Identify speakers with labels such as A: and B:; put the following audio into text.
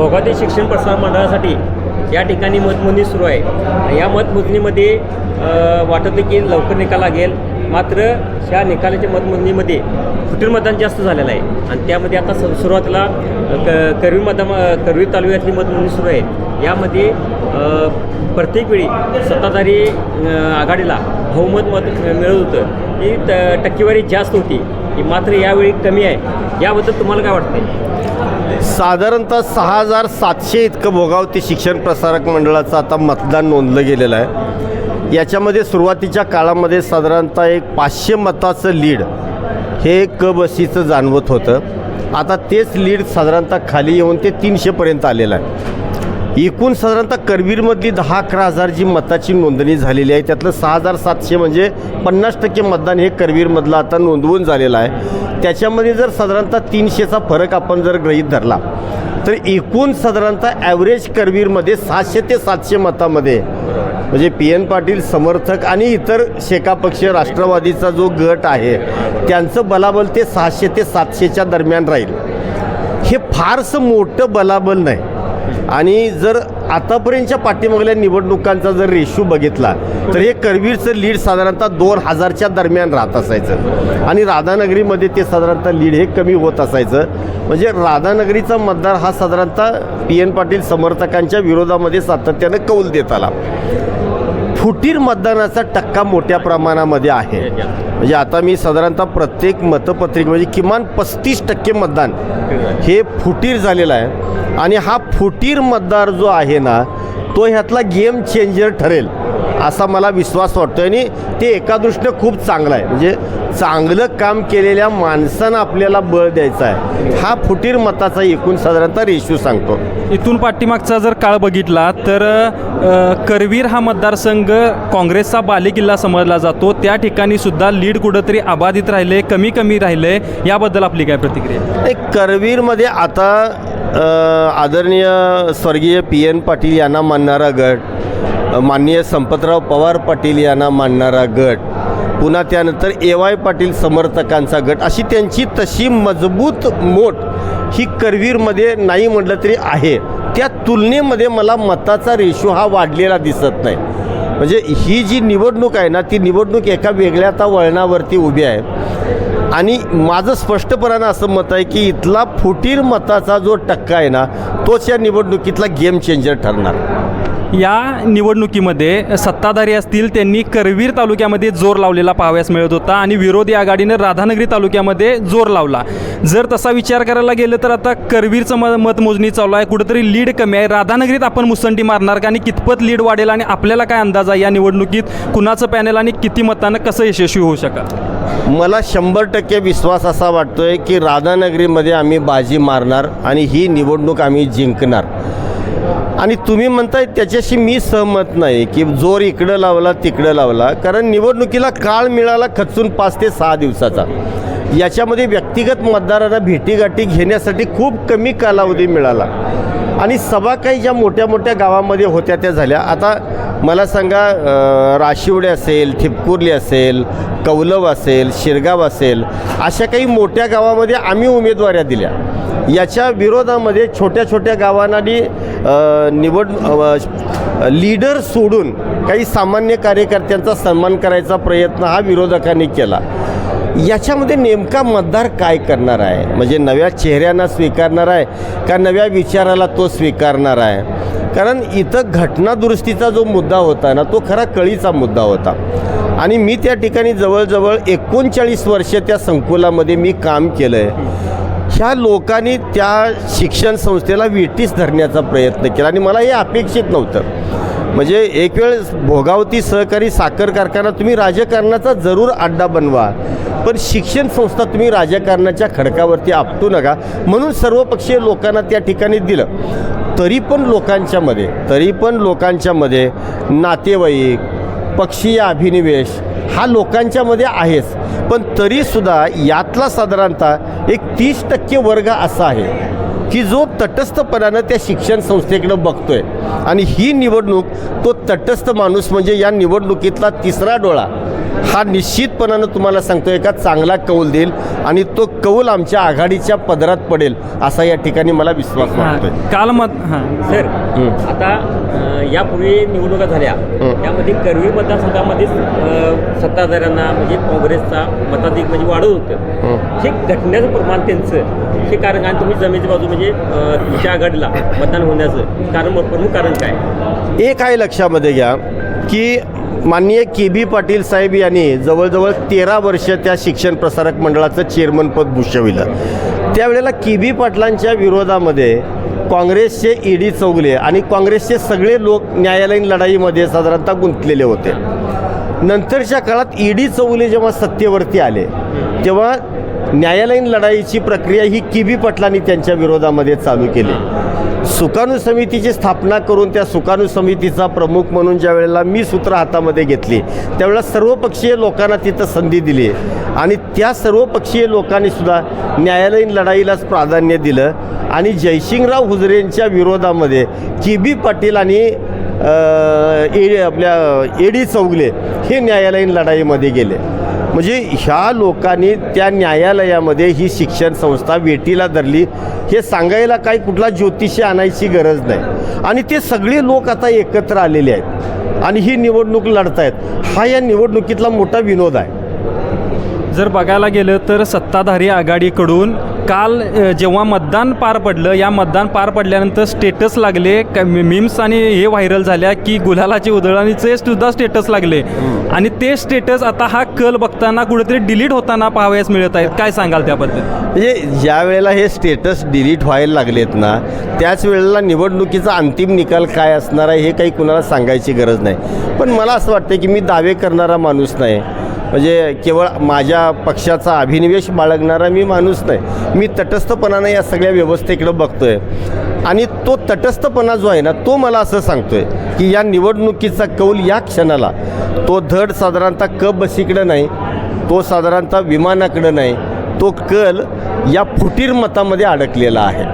A: भोगाती शिक्षण प्रसार मंडळासाठी या ठिकाणी मतमोजणी सुरू आहे. या मतमोजणीमध्ये वाटतं वाटत आहे की लवकर निकाल लागेल. मात्र ह्या निकालाच्या मतमोजणीमध्ये फुटीर मतदान जास्त झालेलं आहे. आणि त्यामध्ये आता स सुरुवातीला क करवी मता करवी तालुक्यातली मतमोजणी सुरू आहे. यामध्ये प्रत्येक वेळी सत्ताधारी आघाडीला बहुमत मत मिळत होतं. ही टक्केवारी जास्त होती. ही मात्र यावेळी कमी आहे. याबद्दल तुम्हाला काय वाटतं
B: साधारणतः सहा हजार सातशे इतकं भोगावती शिक्षण प्रसारक मंडळाचं आता मतदान नोंदलं गेलेलं आहे. याच्यामध्ये सुरुवातीच्या काळामध्ये साधारणतः एक पाचशे मताचं लीड हे क बसीचं जाणवत होतं. आता तेच लीड साधारणतः खाली येऊन ते तीनशेपर्यंत आलेलं आहे. एकूण साधारणतः करवीरमधली दहा अकरा हजार जी मताची नोंदणी झालेली आहे. त्यातलं सहा हजार सातशे म्हणजे पन्नास टक्के मतदान हे करवीरमधलं आता नोंदवून झालेलं आहे. त्याच्यामध्ये जर साधारणतः तीनशेचा फरक आपण जर गृहीत धरला तर एकूण साधारणतः ॲव्हरेज करवीरमध्ये सहाशे ते सातशे मतामध्ये म्हणजे पी एन पाटील समर्थक आणि इतर शेका पक्ष राष्ट्रवादीचा जो गट आहे त्यांचं बलाबल ते सहाशे ते सातशेच्या दरम्यान राहील. हे फारसं मोठं बलाबल नाही. आणि जर आतापर्यंतच्या पाठीमागल्या निवडणुकांचा जर रेशू बघितला तर हे करवीरचं लीड साधारणतः दोन हजारच्या दरम्यान राहत असायचं. आणि राधानगरीमध्ये ते साधारणतः लीड हे कमी होत असायचं. म्हणजे राधानगरीचा मतदार हा साधारणतः पी एन पाटील समर्थकांच्या विरोधामध्ये सातत्यानं कौल देत आला. फुटीर मतदानाचा टक्का मोठ्या प्रमाणामध्ये आहे. म्हणजे आता मी साधारणतः प्रत्येक मतपत्रिका म्हणजे किमान पस्तीस टक्के मतदान हे फुटीर झालेलं आहे. आणि हा फुटीर मतदार जो आहे ना तो ह्यातला गेम चेंजर ठरेल असा मला विश्वास वाटतो आणि ते एका दृष्टीनं खूप चांगलं आहे. म्हणजे चांगलं काम केलेल्या माणसानं आपल्याला बळ द्यायचा आहे. हा फुटीर मताचा एकूण साधारणतः रेशो सांगतो.
C: इथून पाठीमागचा जर काळ बघितला तर अ, करवीर हा मतदारसंघ काँग्रेसचा बालेकिल्ला समजला जातो. त्या ठिकाणी सुद्धा लीड कुठंतरी अबाधित राहिले कमी कमी राहिले. याबद्दल आपली काय प्रतिक्रिया?
B: एक करवीरमध्ये आता अ, आदरणीय स्वर्गीय पी एन पाटील यांना मानणारा गट अ, माननीय संपतराव पवार पाटील यांना मानणारा गट पुन्हा त्यानंतर ए वाय पाटील समर्थकांचा गट. अशी त्यांची तशी मजबूत मोठ ही करवीरमध्ये नाही म्हटलं तरी आहे. त्या तुलनेमध्ये मला मताचा रेशो हा वाढलेला दिसत नाही. म्हणजे ही जी निवडणूक आहे ना ती निवडणूक एका वेगळ्या त्या वळणावरती उभी आहे. आणि माझं स्पष्टपणानं असं मत आहे की इथला फुटीर मताचा जो टक्का आहे ना तोच या निवडणुकीतला गेम चेंजर ठरणार.
C: या निवडणुकीमध्ये सत्ताधारी असतील त्यांनी करवीर तालुक्यामध्ये जोर लावलेला पाहाव्यास मिळत होता आणि विरोधी आघाडीनं राधानगरी तालुक्यामध्ये जोर लावला. जर तसा विचार करायला गेलं तर आता करवीरचं म मतमोजणी चालू आहे. कुठंतरी लीड कमी आहे. राधानगरीत आपण मुसंडी मारणार का? आणि कितपत लीड वाढेल? आणि आपल्याला काय अंदाज आहे या निवडणुकीत? कुणाचं पॅनल आणि किती मतानं कसं यशस्वी होऊ शकेल
B: मला शंभर टक्के विश्वास असा वाटतोय की राधानगरीमध्ये आम्ही बाजी मारणार आणि ही निवडणूक आम्ही जिंकणार. आणि तुम्ही म्हणताय त्याच्याशी मी सहमत नाही की जोर इकडं लावला तिकडं लावला. कारण निवडणुकीला काळ मिळाला खचून पाच ते सहा दिवसाचा. याच्यामध्ये व्यक्तिगत मतदारांना भेटीगाठी घेण्यासाठी खूप कमी कालावधी मिळाला. आणि सभा काही ज्या मोठ्या मोठ्या गावामध्ये होत्या त्या झाल्या. आता मला सांगा राशिवडे असेल ठिपकुर्ली असेल कौलव असेल शिरगाव असेल अशा काही मोठ्या गावामध्ये आम्ही उमेदवाऱ्या दिल्या. याच्या विरोधामध्ये छोट्या छोट्या गावांना निवड लीडर सोडून काही सामान्य कार्यकर्त्यांचा सन्मान करायचा प्रयत्न हा विरोधकांनी केला. याच्यामध्ये नेमका मतदार काय करणार आहे? म्हणजे नव्या चेहऱ्यांना स्वीकारणार आहे का नव्या विचाराला तो स्वीकारणार आहे? कारण इथं घटनादुरुस्तीचा जो मुद्दा होता ना तो खरा कळीचा मुद्दा होता. आणि मी त्या ठिकाणी जवळजवळ एकोणचाळीस वर्ष त्या संकुलामध्ये मी काम केलं आहे ह्या लोकांनी त्या शिक्षण संस्थेला वेटीस धरण्याचा प्रयत्न केला आणि मला हे अपेक्षित नव्हतं. म्हणजे एक वेळ भोगावती सहकारी साखर कारखाना तुम्ही राजकारणाचा जरूर अड्डा बनवा पण शिक्षण संस्था तुम्ही राजकारणाच्या खडकावरती आपटू नका म्हणून सर्वपक्षीय लोकांना त्या ठिकाणी दिलं. तरी पण लोकांच्यामध्ये तरी पण लोकांच्यामध्ये नातेवाईक पक्षीय अभिनिवेश हा लोकांच्यामध्ये आहेच. पण तरीसुद्धा यातला साधारणतः एक तीस टक्के वर्ग असा आहे की जो तटस्थपणानं त्या शिक्षण संस्थेकडे बघतोय. आणि ही निवडणूक तो तटस्थ माणूस म्हणजे या निवडणुकीतला तिसरा डोळा. हा निश्चितपणानं तुम्हाला सांगतो एका चांगला कौल देईल आणि तो कौल आमच्या आघाडीच्या पदरात पडेल असा या ठिकाणी मला विश्वास वाटतोय
C: हां काल मत हां
A: सर. आता यापूर्वी निवडणुका झाल्या. त्यामध्ये करवी मतदारसंघामध्येच अ, सत्ताधाऱ्यांना म्हणजे काँग्रेसचा मताधिक म्हणजे वाढत होतं
B: हं.
A: घटण्याचं प्रमाण त्यांचं हे कारण आणि तुम्ही जमेची बाजू म्हणजे तुमच्या आघाडीला मतदान होण्याचं कारण प्रमुख कारण काय
B: एक आहे लक्षामध्ये घ्या की माननीय के बी पाटील साहेब यांनी जवळजवळ तेरा वर्ष त्या शिक्षण प्रसारक मंडळाचं चेअरमनपद भूषविलं. त्यावेळेला के बी पाटलांच्या विरोधामध्ये काँग्रेसचे ई डी चौगले आणि काँग्रेसचे सगळे लोक न्यायालयीन लढाईमध्ये साधारणतः गुंतलेले होते. नंतरच्या काळात ई डी चौगले जेव्हा सत्तेवरती आले तेव्हा न्यायालयीन लढाईची प्रक्रिया ही किबी पटलांनी त्यांच्या विरोधामध्ये चालू केली. सुकाणू समितीची स्थापना करून त्या सुकाणू समितीचा प्रमुख म्हणून ज्या वेळेला मी सूत्र हातामध्ये घेतली त्यावेळेला सर्वपक्षीय लोकांना तिथं संधी दिली. आणि त्या सर्वपक्षीय लोकांनी सुद्धा न्यायालयीन लढाईलाच प्राधान्य दिलं. आणि जयसिंगराव हुजरेंच्या विरोधामध्ये किबी पाटील आणि ए आपल्या ए डी चौगले हे न्यायालयीन लढाईमध्ये गेले. म्हणजे ह्या लोकांनी त्या न्यायालयामध्ये ही शिक्षण संस्था वेटीला धरली. हे सांगायला काही कुठला ज्योतिषी आणायची गरज नाही. आणि ते सगळे लोक आता एकत्र आलेले आहेत. आणि ही निवडणूक लढतायत. हा या निवडणुकीतला मोठा विनोद आहे.
C: जर बघायला गेलं तर सत्ताधारी आघाडीकडून काल जेव्हा मतदान पार पडलं या मतदान पार पडल्यानंतर स्टेटस लागले क- मीम्स आणि हे व्हायरल झाल्या की गुलालाची उधळणीचे सुद्धा स्टेटस लागले. आणि ते स्टेटस आता हा कल बघताना कुठेतरी डिलीट होताना पाहावयास मिळत आहेत. काय सांगाल त्याबद्दल?
B: म्हणजे ज्या वेळेला हे स्टेटस डिलीट व्हायला लागलेत ना त्याच वेळेला निवडणुकीचा अंतिम निकाल काय असणार आहे हे काही कुणाला सांगायची गरज नाही. पण मला असं वाटतं की मी दावे करणारा माणूस नाही. म्हणजे केवळ माझ्या पक्षाचा अभिनिवेश बाळगणारा मी माणूस नाही. मी तटस्थपणानं या सगळ्या व्यवस्थेकडं बघतो आहे आणि तो तटस्थपणा जो आहे ना तो मला असं सांगतो आहे की या निवडणुकीचा कौल या क्षणाला तो धड साधारणतः क बसीकडं नाही तो साधारणतः विमानाकडं नाही तो कल या फुटीर मतामध्ये अडकलेला आहे.